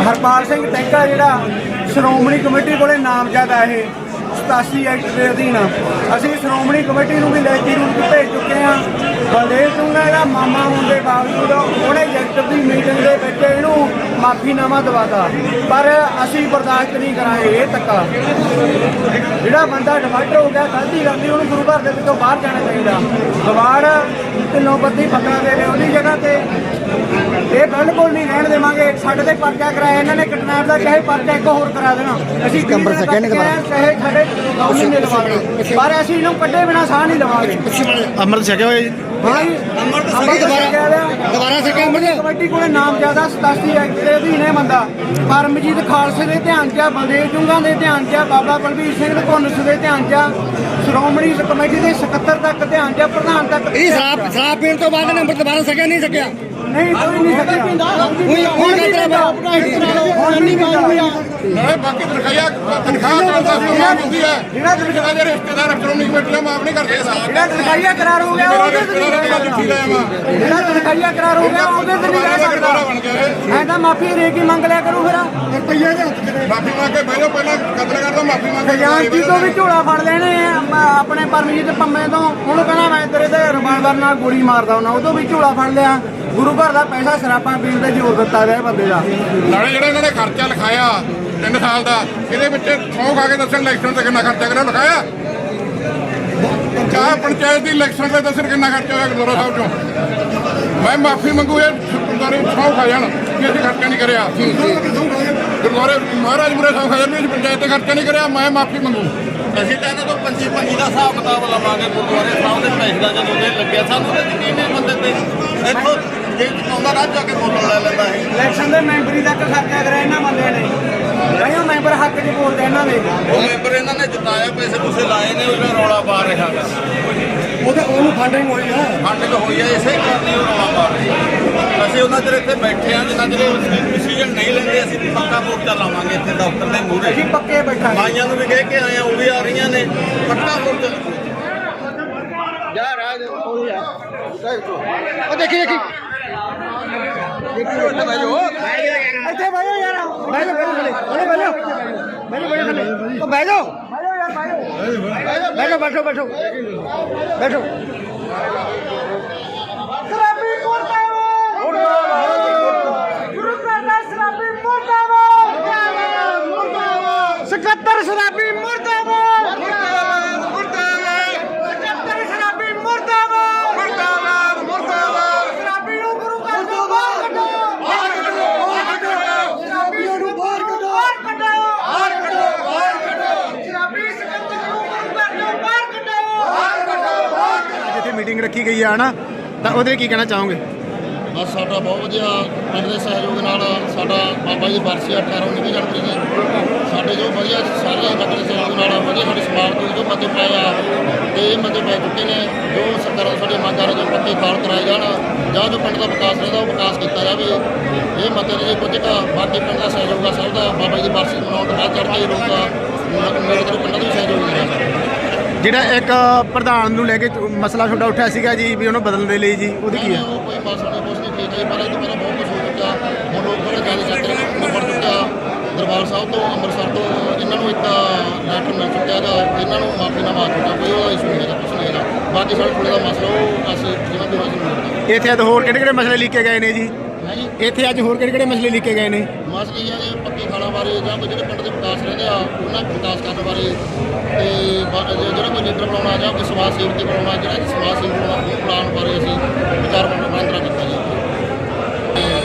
ਹਰਪਾਲ ਸਿੰਘ ਟੈਂਕਾ ਜਿਹੜਾ ਸ਼੍ਰੋਮਣੀ ਕਮੇਟੀ ਕੋਲੇ ਨਾਮਜ਼ਦ ਆ ਇਹ 87 ਐਕਟ ਦੇ ਅਧੀਨ। ਅਸੀਂ ਸ਼੍ਰੋਮਣੀ ਕਮੇਟੀ ਨੂੰ ਵੀ ਲੈਤੀ ਰੂਪ ਭੇਜ ਚੁੱਕੇ ਹਾਂ। ਬਲਦੇਵ ਸਿੰਘ ਦਾ ਮਾਮਾ ਹੋਣ ਦੇ ਬਾਵਜੂਦ ਉਹਨੇ ਜੈਕਟ ਦੀ ਮੀਟਿੰਗ ਦੇ ਵਿੱਚ ਮਾਫੀਨਾਮਾ ਦਵਾਤਾ ਪਰ ਅਸੀਂ ਬਰਦਾਸ਼ਤ ਨਹੀਂ ਕਰਾਂਗੇ ਇਹ ਧੱਕਾ। ਜਿਹੜਾ ਬੰਦਾ ਡਿਵਾਈਡਰ ਹੋ ਗਿਆ ਗਲਤੀ ਕਰਦੀ ਉਹਨੂੰ ਗੁਰੂ ਘਰ ਦੇ ਵਿੱਚੋਂ ਬਾਹਰ ਜਾਣਾ ਚਾਹੀਦਾ। ਗਵਾੜ ਢਿੱਲੋਂ ਬੱਤੀ ਪੱਕਾ ਦੇਵੇ ਉਹਦੀ ਜਗ੍ਹਾ ਤੇ ਇਹ ਬਿਲਕੁਲ ਨਹੀਂ ਰਹਿਣ ਦੇਵਾਂਗੇ। ਸਾਡੇ ਤੇ ਪਰਚਾ ਕਰਾਇਆ ਇਹਨਾਂ ਨੇ ਕਟਨਾਰ ਦਾ ਚਾਹੇ ਪਰਚਾ ਇੱਕ ਹੋਰ ਕਰਾ ਦੇਣਾ। ਅਸੀਂ ਕੰਬਰ ਸਕਿਆ ਨਹੀਂ ਚਾਹੇ ਸਾਡੇ ਗੌਰਮੈਂਟ ਨੇ ਲਵਾਂਗੇ ਪਰ ਅਸੀਂ ਇਹਨੂੰ ਕੱਢੇ ਬਿਨਾ ਸਾਹ ਨਹੀਂ ਲਵਾਂਗੇ। ਅੰਮ੍ਰਿਤ ਛਕਿਆ ਹੋਇਆ ਹਾਂ ਜੀ। ਅੰਮ੍ਰਿਤ ਦੁਬਾਰਾ ਦੁਬਾਰਾ ਸਕਿਆ ਅੰਮ੍ਰਿਤ? ਕਮੇਟੀ ਕੋਲੇ ਨਾਮ ਜ਼ਿਆਦਾ 87 ਐਕਟ ਦੇ ਅਧੀਨ ਇਹ ਬੰਦਾ ਪਰਮਜੀਤ ਖਾਲਸੇ ਦੇ ਧਿਆਨ 'ਚ ਆ ਬਲਦੇਵ ਜੁੰਗਾ ਦੇ ਧਿਆਨ 'ਚ ਆ ਬਾਬਾ ਬਲਬੀਰ ਸਿੰਘ ਘੁੰਨਸ ਦੇ ਧਿਆਨ 'ਚ ਆ ਸ਼੍ਰੋਮਣੀ ਕਮੇਟੀ ਦੇ ਸਕੱਤਰ ਤੱਕ ਧਿਆਨ 'ਚ ਆ ਪ੍ਰਧਾਨ ਤੱਕ ਇਹ ਸ਼ਰਾਬ ਸ਼ਰਾਬ ਪੀਣ ਤੋਂ ਬਾਅਦ ਨੰਬਰ ਦੁਬਾਰਾ ਸਕਿਆ ਨਹੀਂ ਸਕਿਆ? ਨਹੀਂ ਕੋਈ ਨਹੀਂ ਸਕਿਆ। ਹੁਣ ਹੁਣ ਕਹਿੰਦਾ ਹੁਣ ਨਹੀਂ ਪੀਂਦਾ ਨਾਲੇ ਬਾਕੀ ਤਨਖਾਹਾਂ ਤਨਖਾਹ ਕਰਨ ਦਾ ਸਮਾਂ ਹੁੰਦੀ ਹੈ। ਜਿਹੜਾ ਜਿਹੜਾ ਜਿਹੜੇ ਰਿਸ਼ਤੇਦਾਰ ਸ਼੍ਰੋਮਣੀ ਕਮੇਟੀ ਮਾਫ ਨਹੀਂ ਕਰਦੇ। ਜਿਹੜਾ ਤਨਖਾਹੀਆ ਕਰਾਰ ਹੋ ਗਿਆ ਉਹਦੇ ਤੇ ਨਹੀਂ ਰਹਿ ਦਾ ਸਕਦਾ। ਜਿਹੜਾ ਤਨਖਾਹੀਆ ਕਰਾਰ ਹੋ ਗਿਆ ਉਹਦੇ ਤੇ ਨਹੀਂ ਰਹਿ ਸਕਦਾ। ਐਂ ਤਾਂ ਮਾਫੀ ਰੇ ਕੀ ਮੰਗ ਲਿਆ ਕਰੂ ਫਿਰ। ਰੁਪਈਏ ਦੇ ਹੱਥ ਮਾਫੀ ਮੰਗ ਕੇ ਬਹਿ ਜਾਓ ਪਹਿਲਾਂ ਕਤਲ ਕਰਦਾ ਮਾਫੀ ਮੰਗ ਕੇ ਖਜ਼ਾਨਚੀ ਤੋਂ ਵੀ ਝੋਲਾ ਫੜ ਲੈਣੇ ਆਪਣੇ ਪਰਮਜੀਤ ਪੰਮੇ ਤੋਂ। ਉਹਨੂੰ ਕਹਿੰਦਾ ਮੈਂ ਤੇਰੇ ਤੇ ਰਿਵਾਲਵਰ ਨਾਲ ਗੋਲੀ ਮਾਰਦਾ ਉਹਨਾਂ ਉਦੋਂ ਵੀ ਝੋਲਾ ਫੜ ਲਿਆ। ਗੁਰੂ ਘਰ ਦਾ ਪੈਸਾ ਸ਼ਰਾਬਾਂ ਪੀਣ ਤੇ ਜ਼ੋਰ ਦਿੱਤਾ ਗਿਆ ਇਹ ਬੰਦੇ ਦਾ। ਨਾਲੇ ਜਿਹੜਾ ਇਹਨਾਂ ਨੇ ਖਰਚਾ ਲਿਖਾਇਆ 3 ਸਾਲ ਦਾ। ਇਹਦੇ ਵਿੱਚ ਸੌ ਖਾ ਕੇ ਦੱਸਣ ਇਲੈਕਸ਼ਨ ਤੇ ਕਿੰਨਾ ਖਰਚਾ ਕਰਿਆ ਲਿਖਾਇਆ? ਚਾਹ ਪੰਚਾਇਤ ਦੀ ਇਲੈਕਸ਼ਨ ਤੇ ਦੱਸਣ ਕਿੰਨਾ ਖਰਚਾ ਹੋਇਆ ਗੁਰਦੁਆਰਾ ਸਾਹਿਬ ਚੋਂ? ਮੈਂ ਮਾਫੀ ਮੰਗੂ ਇਹ ਗੁਰਦੁਆਰੇ ਸੌ ਖਾ ਜਾਣ ਕਿ ਅਸੀਂ ਖਰਚਾ ਨਹੀਂ ਕਰਿਆ। ਗੁਰਦੁਆਰੇ ਮਹਾਰਾਜ ਮੁਰੇ ਸੌ ਖਾ ਜਾਣ ਵੀ ਅਸੀਂ ਪੰਚਾਇਤ ਤੇ ਖਰਚਾ ਨਹੀਂ ਕਰਿਆ ਮੈਂ ਮਾਫੀ ਮੰਗੂ। ਅਸੀਂ ਤਾਂ ਇਹਨਾਂ ਤੋਂ ਪੰਜੀ ਪੰਜੀ ਦਾ ਹਿਸਾਬ ਕਿਤਾਬ ਲਵਾਂਗੇ ਗੁਰਦੁਆਰੇ ਸਾਹਿਬ ਦੇ ਪੈਸੇ ਦਾ ਜਦੋਂ ਦੇ ਲੱਗਿਆ। ਸਾਨੂੰ ਤਾਂ ਯਕੀਨ ਨਹੀਂ ਬੰਦੇ ਤੇ। ਇੱਥੋਂ ਜੇ ਆਉਂਦਾ ਰਾਜ ਜਾ ਕੇ ਬੋਲਣ ਲੈ ਲੈਂਦਾ ਇਹ। ਇਲੈਕਸ਼ਨ ਦੇ ਮੈਂਬਰੀ ਤੱਕ ਖਰਚਾ ਕਰਿਆ ਇਹਨਾਂ ਬੰਦਿਆਂ ਨੇ। ਹੱਕ 'ਚ ਬੋਲਦੇ ਇਹਨਾਂ ਦੇ। ਉਹ ਮੈਂਬਰ ਇਹਨਾਂ ਨੇ ਜਿਤਾਇਆ ਪੈਸੇ ਪੂਸੇ ਲਾਏ ਨੇ ਉਹਦਾ ਰੌਲਾ ਪਾ ਰਿਹਾ ਗਾ। ਉਹਦੇ ਉਹਨੂੰ ਫੰਡਿੰਗ ਹੋਈ ਆ। ਫੰਡ ਹੋਈ ਹੈ ਇਸੇ ਕਰਨੀ ਉਹ ਰੌਲਾ ਪਾ ਰਹੇ ਅਸੀਂ ਉਹਨਾਂ ਚਿਰ ਇੱਥੇ ਬੈਠੇ ਆ ਜਿੰਨਾ ਚਿਰ ਡਿਸੀਜਨ ਨਹੀਂ ਲੈਂਦੇ ਅਸੀਂ ਪੱਕਾ ਮੋਰਚਾ ਲਾਵਾਂਗੇ ਇੱਥੇ ਦਫ਼ਤਰ ਦੇ ਮੂਹਰੇ। ਅਸੀਂ ਪੱਕੇ ਬੈਠਾਂਗੇ। ਮਾਈਆਂ ਨੂੰ ਵੀ ਕਹਿ ਕੇ ਆਏ ਆ ਉਹ ਵੀ ਆ ਰਹੀਆਂ ਨੇ ਪੱਕਾ ਮੋਰਚਾ ਉਹ ਦੇਖੀ ਦੇਖੀ। ਇੱਥੇ ਬੈਠੋ ਯਾਰ। ਬੈਠੋ ਬੈਠੋ ਥੱਲੇ ਬੈਠੋ ਬੈਠੋ ਥੱਲੇ ਉਹ ਬੈਠੋ ਬੈਠੋ ਯਾਰ ਬੈਠੋ ਬੈਠੋ ਬੈਠੋ ਬੈਠੋ ਸ਼ਰਾਬੀ ਮੁਰਦਾਬਾਦ। ਗੁਰੂ ਘਰ ਦਾ ਸ਼ਰਾਬੀ ਮੁਰਦਾਬਾਦ ਮੁਰਦਾਬਾਦ। ਸਕੱਤਰ ਸ਼ਰਾਬੀ ਮੁਰਦਾਬਾਦ ਮੁਰਦਾਬਾਦ ਮੁਰਦਾਬਾਦ ਸਕੱਤਰ ਸ਼ਰਾਬੀ ਮੁਰਦਾਬਾਦ ਮੁਰਦਾਬਾਦ ਮੁਰਦਾਬਾਦ ਸ਼ਰਾਬੀ ਨੂੰ ਗੁਰੂ ਘਰ ਤੋਂ ਬਾਹਰ ਕੱਢੋ ਬਾਹਰ ਕੱਢੋ ਬਾਹਰ ਕੱਢੋ ਸ਼ਰਾਬੀ ਨੂੰ ਬਾਹਰ ਕੱਢੋ ਬਾਹਰ ਕੱਢੋ ਬਾਹਰ ਕੱਢੋ ਬਾਹਰ ਕੱਢੋ ਸ਼ਰਾਬੀ ਸਕੱਤਰ ਨੂੰ ਗੁਰੂ ਘਰ ਤੋਂ ਬਾਹਰ ਕੱਢੋ ਬਾਹਰ ਕੱਢੋ ਬਾਹਰ ਕੱਢੋ ਜਿੱਥੇ ਮੀਟਿੰਗ ਰੱਖੀ ਗਈ ਆ ਨਾ ਤਾਂ ਉਹਦੇ ਕੀ ਕਹਿਣਾ ਚਾਹੋਗੇ? ਬਸ ਸਾਡਾ ਬਹੁਤ ਵਧੀਆ ਪਿੰਡ ਦੇ ਸਹਿਯੋਗ ਨਾਲ ਸਾਡਾ ਬਾਬਾ ਜੀ ਦੀ ਬਰਸੀ 18 19 ਜਨਵਰੀ ਦੀ ਸਾਡੇ ਜੋ ਵਧੀਆ ਸਾਰੇ ਨਗਰ ਦੇ ਸਹਿਯੋਗ ਨਾਲ ਵਧੀਆ ਸਾਡੇ ਸਮਾਜ ਤੋਂ ਜੋ ਮਤੇ ਪਾਇਆ ਆ, ਤੇ ਇਹ ਮਤੇ ਪੈ ਚੁੱਕੇ ਨੇ, ਜੋ ਸਰਕਾਰਾਂ ਸਾਡੇ ਮੰਗਾਂ ਨੇ ਜੋ ਪੱਕੇ ਖਾਲ ਕਰਾਏ ਜਾਣ, ਜਾਂ ਜੋ ਪਿੰਡ ਦਾ ਵਿਕਾਸ ਰਹਿੰਦਾ ਉਹ ਵਿਕਾਸ ਕੀਤਾ ਜਾਵੇ। ਇਹ ਮਤੇ ਨੇ ਜੀ ਕੁਝ ਕੁ ਬਾਕੀ ਪਿੰਡ ਦਾ ਸਹਿਯੋਗ ਆ, ਸਭ ਦਾ ਬਾਬਾ ਜੀ ਵਰਸੀ ਬਰਸੀ ਮਨਾਉਣ ਤੋਂ ਬਾਅਦ ਚੜ੍ਹਦੇ ਲੋਕ ਆ ਮੇਰੇ ਪਿੰਡ ਦਾ ਵੀ ਸਹਿਯੋਗ ਦੇਣਾ ਜਿਹੜਾ ਇੱਕ ਪ੍ਰਧਾਨ ਨੂੰ ਲੈ ਕੇ ਮਸਲਾ ਤੁਹਾਡਾ ਉੱਠਿਆ ਸੀਗਾ ਜੀ ਵੀ ਉਹਨੂੰ ਬਦਲਣ ਦੇ ਲਈ ਜੀ ਉਹਦੀ ਕੀ ਹੈ? ਉਹ ਕੋਈ ਮਸਲਾ ਨਹੀਂ ਕੁਛ ਨਹੀਂ ਠੀਕ ਹੈ ਪਰ ਇਹ ਤੋਂ ਪਹਿਲਾਂ ਬਹੁਤ ਕੁਝ ਹੋ ਚੁੱਕਾ ਹੁਣ ਨੰਬਰ ਚੁੱਕਿਆ ਦਰਬਾਰ ਸਾਹਿਬ ਤੋਂ ਅੰਮ੍ਰਿਤਸਰ ਤੋਂ ਇਹਨਾਂ ਨੂੰ ਇੱਕ ਲੈਟਰ ਮਿਲ ਚੁੱਕਿਆ ਹੈਗਾ। ਇਹਨਾਂ ਨੂੰ ਮਾਫੀ ਨਾ ਮਾਰ ਚੁੱਕਾ ਕੋਈ ਉਹਦਾ ਇਸ਼ੂ ਨਹੀਂ ਹੈਗਾ ਕੁਛ ਨਹੀਂ ਹੈਗਾ। ਬਾਕੀ ਸਾਡੇ ਕੋਲ ਦਾ ਮਸਲਾ ਉਹ ਅਸੀਂ ਜਿਵੇਂ ਇੱਥੇ ਅੱਜ ਹੋਰ ਕਿਹੜੇ ਕਿਹੜੇ ਮਸਲੇ ਲਿਖੇ ਗਏ ਨੇ ਜੀ? ਹੈ ਜੀ? ਇੱਥੇ ਅੱਜ ਹੋਰ ਕਿਹੜੇ ਕਿਹੜੇ ਮਸਲੇ ਲਿਖੇ ਗਏ ਨੇ? ਮਸਲੇ ਇਹ ਆ ਜੀ ਪੱਕੇ ਖਾਲਾਂ ਬਾਰੇ ਜਾਂ ਕੋਈ ਜਿਹੜੇ ਪਿੰਡ ਦੇ ਵਿਕਾਸ ਰਹਿੰਦੇ ਆ ਉਹਨਾਂ ਦੇ ਵਿਕਾਸ ਕਰਨ ਬਾਰੇ ਤੇ ਜਿਹੜਾ ਕੋਈ ਲੀਡਰ ਬਣਾਉਣਾ ਜਾਂ ਕੋਈ ਸਮਾਜ ਸੇਵਕ ਬਣਾਉਣਾ ਜਿਹੜਾ ਸਮਾਜ ਸੇਵਕ ਬਣਾਉਣਾ ਬਣਾਉਣ ਬਾਰੇ ਅਸੀਂ ਵਿਚਾਰ ਵਟਾਂਦਰਾ ਕੀਤਾ ਜੀ।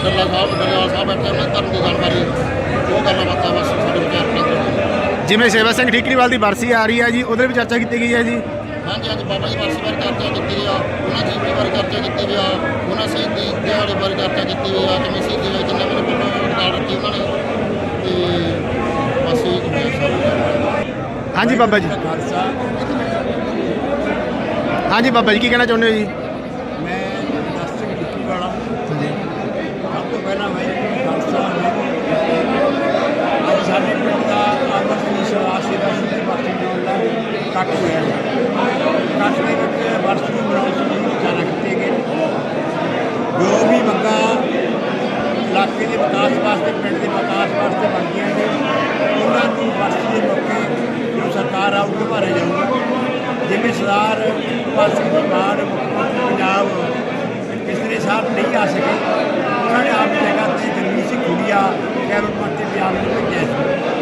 ਡੱਲਾ ਸਾਹਿਬ ਡੱਲਾ ਸਾਹਿਬ ਬੈਠੇ ਉਹਨਾਂ ਧਰਮ ਦੀ ਜਾਣਕਾਰੀ ਉਹ ਗੱਲਾਂ ਬਾਤਾਂ ਬਸ ਸਾਡੇ ਵਿਚਾਰ ਵਟਾਂਦਰਾ ਜਿਵੇਂ ਸੇਵਾ ਸਿੰਘ ਠੀਕਰੀਵਾਲ ਦੀ ਬਰਸੀ ਆ ਰਹੀ ਹੈ ਜੀ ਉਹਦੇ ਵੀ ਚਰਚਾ ਕੀਤੀ ਗਈ ਹੈ ਜੀ? ਹਾਂਜੀ ਅੱਜ ਬਾਬਾ ਜੀ ਵਰਸੀ ਬਾਰੇ ਚਰਚਾ ਕੀਤੀ ਗਈ ਆ ਉਹਨਾਂ ਜੀਵਨੀ ਬਾਰੇ ਚਰਚਾ ਕੀਤੀ ਗਈ ਆ ਉਹਨਾਂ ਸ਼ਹੀਦੀ ਦਿਹਾੜੇ ਬਾਰੇ ਚਰਚਾ ਕੀਤੀ ਗਈ ਆ ਕਿਵੇਂ ਸ਼ਹੀਦੀ ਹੋਏ ਜਿੰਨੇ ਮੈਨੂੰ ਕੋਲ ਰਿਕਾਰਡ ਰੱਖੀ ਉਹਨਾਂ ਨੇ। ਹਾਂਜੀ ਬਾਬਾ ਜੀ। ਹਾਂਜੀ ਬਾਬਾ ਜੀ ਕੀ ਕਹਿਣਾ ਚਾਹੁੰਦੇ ਹੋ ਜੀ? ਮੈਂ ਦਸ ਸਿੰਘ ਡਿੱਕੀ ਵਾਲਾ ਸਭ ਤੋਂ ਪਹਿਲਾਂ ਮੈਂ ਖਾਲਸਾ ਅੱਜ ਸਾਡੇ ਪਿੰਡ ਦਾ ਆਮਦ ਸਿੰਘ ਸਵਾਸੀ ਦਾ ਸਿੱਧੀ ਬਾਕੀ ਜੋੜਦਾ ਇਕੱਠ ਹੋਇਆ। ਦੇ ਵਿੱਚ ਵਰਸੀ ਮਨਾਉਣ ਸੰਬੰਧੀ ਵਿਚਾਰਾਂ ਕੀਤੀਆਂ ਗਏ ਜੋ ਵੀ ਮੰਗਾਂ ਇਲਾਕੇ ਦੇ ਵਿਕਾਸ ਵਾਸਤੇ ਪਿੰਡ ਦੇ ਵਿਕਾਸ ਵਾਸਤੇ ਬਣਦੀਆਂ ਨੇ ਉਹਨਾਂ ਨੂੰ ਵਰਸੀ ਦੇ ਮੌਕੇ ਜੋ ਸਰਕਾਰ ਆਊਗੀ ਭਰਿਆ ਜਾਊਗਾ ਜਿਵੇਂ ਸਰਦਾਰ ਭਗਤ ਸਿੰਘ ਦੀ ਮਾਨ ਪੰਜਾਬ ਪਿਛਲੇ ਸਾਹਿਬ ਨਹੀਂ ਆ ਸਕੇ। ਉਹਨਾਂ ਨੇ ਆਪ ਜਗ੍ਹਾ ਤੇ ਜਗਮੀਤ ਸਿੰਘ ਗੁੜੀਆ ਕੈਬਨਿਟ ਮੰਤਰੀ ਪੰਜਾਬ ਨੂੰ ਭੇਜਿਆ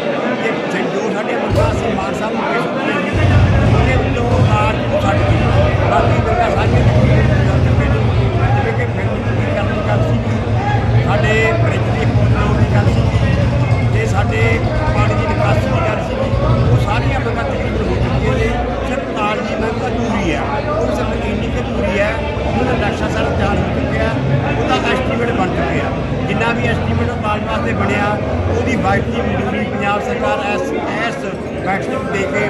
ਜਿੰਨਾ ਵੀ ਐਸਟੀਮੇਟ ਉਹ ਕਾਲਜ ਵਾਸਤੇ ਬਣਿਆ, ਉਹਦੀ ਵਾਈਟ ਦੀ ਮਨਜ਼ੂਰੀ ਪੰਜਾਬ ਸਰਕਾਰ ਐਸ ਐਸ ਵਾਈਟ ਨੂੰ ਦੇ ਕੇ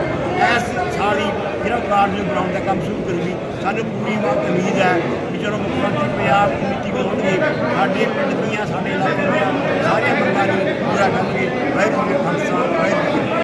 ਐਸ ਸਾਲੀ ਜਿਹੜਾ ਕਾਲਜ ਨੂੰ ਬਣਾਉਣ ਦਾ ਕੰਮ ਸ਼ੁਰੂ ਕਰੂਗੀ। ਸਾਨੂੰ ਪੂਰੀ ਉਮੀਦ ਹੈ ਕਿ ਜਦੋਂ ਮੁੱਖ ਮੰਤਰੀ ਪੰਜਾਬ ਕਮੇਟੀ ਬਣਾਉਣਗੇ ਸਾਡੇ ਪਿੰਡ ਦੀਆਂ, ਸਾਡੇ ਇਲਾਕੇ ਦੀਆਂ ਸਾਰੀਆਂ ਮੰਗਾਂ ਨੂੰ ਪੂਰਾ ਕਰਨਗੇ। ਵਾਹਿਗੁਰੂ ਜੀ ਖਾਲਸਾ, ਵਾਹਿਗੁਰੂ